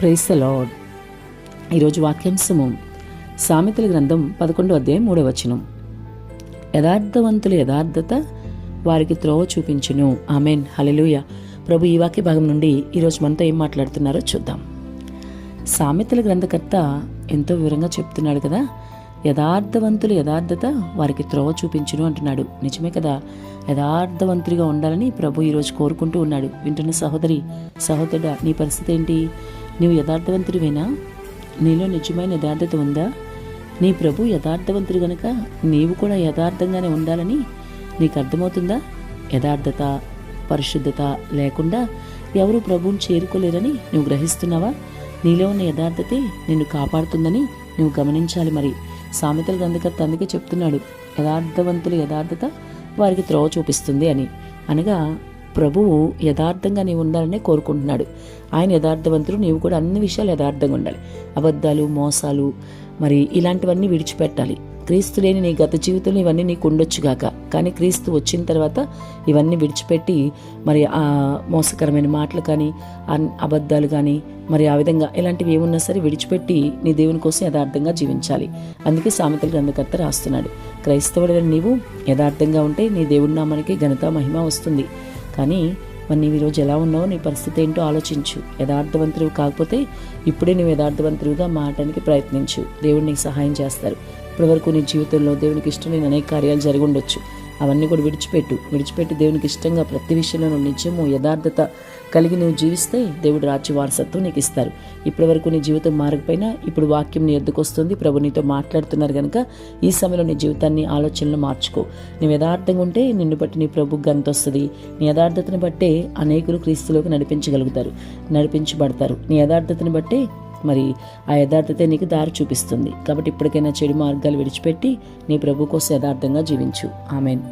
Price lord ఈరోజు వాక్యాంశము సామెతల గ్రంథం పదకొండో అధ్యాయం మూడో వచనం. యథార్థవంతుల యథార్థత వారికి త్రోవ చూపించును. ఆమెన్. హలెలుయ ప్రభు ఈ వాక్య భాగం నుండి ఈరోజు మనతో ఏం మాట్లాడుతున్నారో చూద్దాం. సామెతల గ్రంథకర్త ఎంతో వివరంగా చెప్తున్నాడు కదా. యథార్థవంతుల యథార్థత వారికి త్రోవ చూపించును అంటున్నాడు. నిజమే కదా. యథార్థవంతుడిగా ఉండాలని ప్రభు ఈరోజు కోరుకుంటూ ఉన్నాడు. వింటున్న సహోదరి సహోదరుడా నీ పరిస్థితి ఏంటి? నీవు యథార్థవంతుడివేనా? నీలో నిజమైన యథార్థత ఉందా? నీ ప్రభు యథార్థవంతుడు గనుక నీవు కూడా యథార్థంగానే ఉండాలని నీకు అర్థమవుతుందా? యథార్థత పరిశుద్ధత లేకుండా ఎవరు ప్రభువుని చేరుకోలేరని నువ్వు గ్రహిస్తున్నావా? నీలో ఉన్న యథార్థతే నిన్ను కాపాడుతుందని నువ్వు గమనించాలి మరి. సామెతల గ్రంథకర్త అందుకే చెప్తున్నాడు యథార్థవంతుల యథార్థత వారికి త్రోవ చూపిస్తుంది అని. అనగా ప్రభువు యథార్థంగా నీవు ఉండాలనే కోరుకుంటున్నాడు. ఆయన యథార్థవంతుడు నీవు కూడా అన్ని విషయాలు యథార్థంగా ఉండాలి. అబద్ధాలు మోసాలు మరి ఇలాంటివన్నీ విడిచిపెట్టాలి. క్రీస్తు లేని నీ గత జీవితంలో ఇవన్నీ నీకు ఉండొచ్చుగాక కానీ క్రీస్తు వచ్చిన తర్వాత ఇవన్నీ విడిచిపెట్టి మరి ఆ మోసకరమైన మాటలు కానీ అబద్ధాలు కానీ మరి ఆ విధంగా ఇలాంటివి ఏమున్నా సరే విడిచిపెట్టి నీ దేవుని కోసం యథార్థంగా జీవించాలి. అందుకే సామెతల గ్రంథకర్త రాస్తున్నాడు. క్రైస్తవుడైన నీవు యథార్థంగా ఉంటే నీ దేవుడి నామానికి ఘనత మహిమ వస్తుంది. కానీ మరి నీవు ఈరోజు ఎలా ఉన్నావు నీ పరిస్థితి ఏంటో ఆలోచించు. యథార్థవంతుడు కాకపోతే ఇప్పుడే నువ్వు యథార్థవంతుడిగా మారటానికి ప్రయత్నించు. దేవుడు నీకు సహాయం చేస్తారు. ఇప్పటివరకు నీ జీవితంలో దేవునికి ఇష్టం నేను అనేక కార్యాలు జరిగి ఉండొచ్చు. అవన్నీ కూడా విడిచిపెట్టు. విడిచిపెట్టి దేవునికి ఇష్టంగా ప్రతి విషయంలో నిత్యము యథార్థత కలిగి నువ్వు జీవిస్తే దేవుడు రాజ్య వారసత్వం నీకు ఇస్తారు. ఇప్పటి వరకు నీ జీవితం మారకపోయినా ఇప్పుడు వాక్యం నీ ఎద్దుకొస్తుంది ప్రభు నీతో మాట్లాడుతున్నారు కనుక ఈ సమయంలో నీ జీవితాన్ని ఆలోచనలు మార్చుకో. నువ్వు యథార్థంగా ఉంటే నిన్ను బట్టి నీ ప్రభు గంత వస్తుంది. నీ యథార్థతను బట్టే అనేకులు క్రీస్తులోకి నడిపించగలుగుతారు నడిపించబడతారు. నీ యథార్థతను బట్టే మరి ఆ యథార్థతే నీకు దారి చూపిస్తుంది. కాబట్టి ఇప్పటికైనా చెడు మార్గాలు విడిచిపెట్టి నీ ప్రభు కోసం యథార్థంగా జీవించు. ఆమెన్.